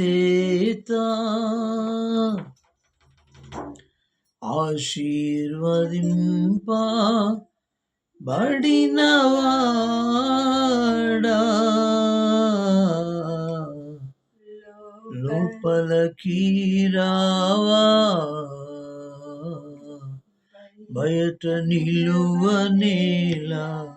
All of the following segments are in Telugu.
చేత ఆశీర్వదింప బడినవాడా. లోపలకి రావా. బయట నిలువనేలా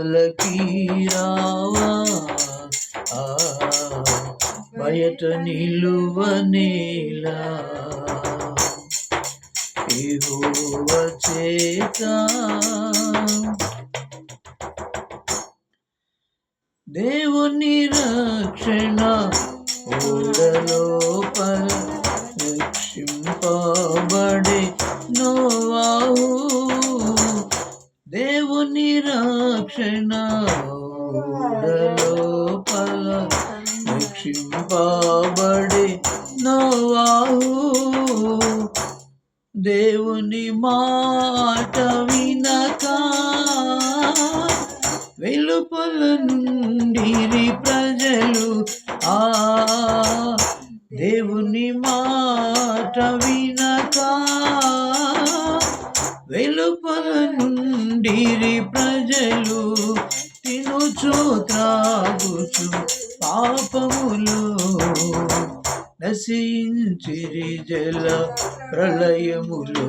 లోపలకి రావా బయట నిలువనేలా ఇహోవ చేత దేవుని రక్షణ ఓడలోపల రక్షింపబడే నోవాహు దేవుని రక్షణ దక్షిణ లోపల రక్షింపబడి నోవాహు. దేవుని మాట వినక వెలుపల నుండి ప్రజలు ఆ దేవుని మాట వినక వెలుపల నుండి ప్రజలు తినుచు త్రాగుచు పాపములు నశించిరి జల ప్రళయములు.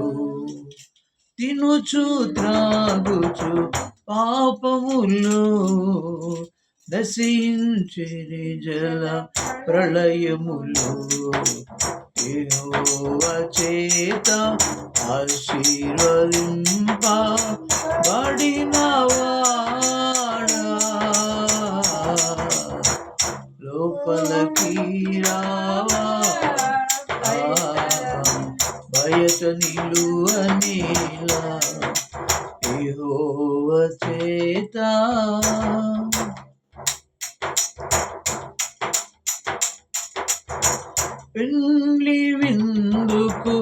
తినుచు త్రాగుచు పాపములు దశించిరి జల ప్రళయములు. యెహోవ చేత ఆశీర్వదింప బడినవాడా లోపలికి రావా? బయట నిలువనేలా యెహోవ చేత? పెళ్ళి విందుకు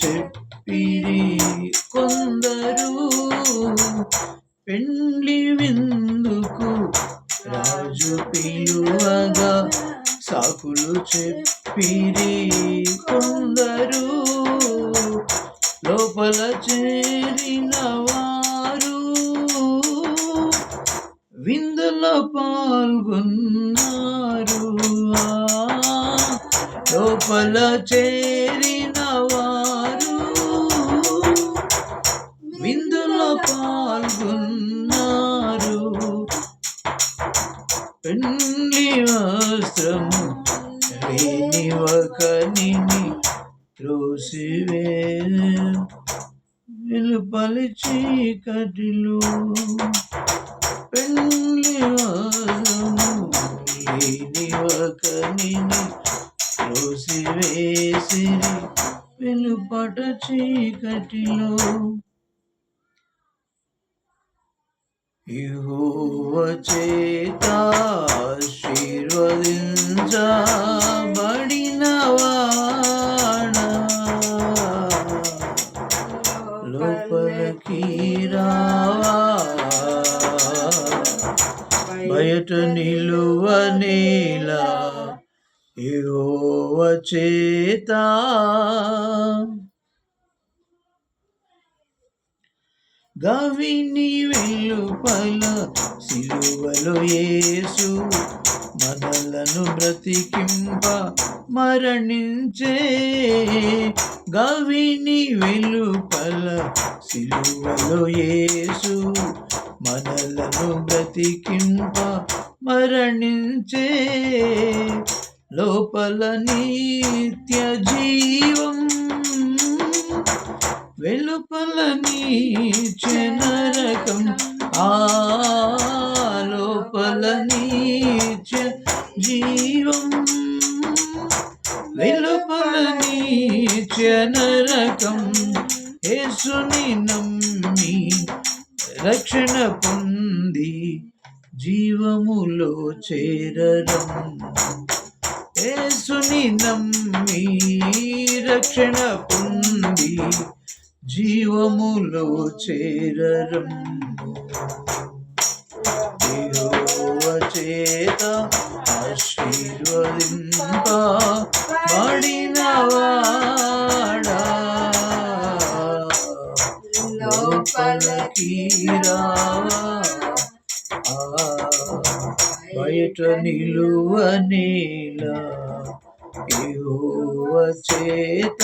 చెప్పిరి కొందరు పెళ్ళి విందుకు రాజు పిలువగా సాకులు చెప్పిరి. కొందరు లోపల చేరిన వారు విందులో పాల్గొన్నారు. లోపల చేరిన ఉన్నారు. పెళ్ళి వస్త్రము లేని ఒకనిని త్రోసివే. వెలుపలి చీకటిలో పెళ్ళి వస్త్రము లేని ఒకనిని త్రోసివేసిరి వెలుపట చీకటిలో చేత ఆశీర్వదించబడినవాడా లోపలికి రావా. బయట నిలువనేలా చేత గవిని వెలుపల సిలువలో యేసు మనలను బ్రతికింప మరణించే. గవిని వెలుపల సిలువలో యేసు మనలను బ్రతికింప మరణించే. లోపల నిత్య జీవం వెలుపల నీచే నరకం ఆ లోపల నీచే జీవం. వెలుపల నీచే నరకం యేసుని నమ్మి రక్షణ పొంది జీవములో చేరడం. యేసుని నమ్మి రక్షణ పొంది జీవములో చేరరం చేత ఆశీర్వదింప బడినవాడా లోపలికి రావా ఆ, బయట నిలువనేలా యెహోవ చేత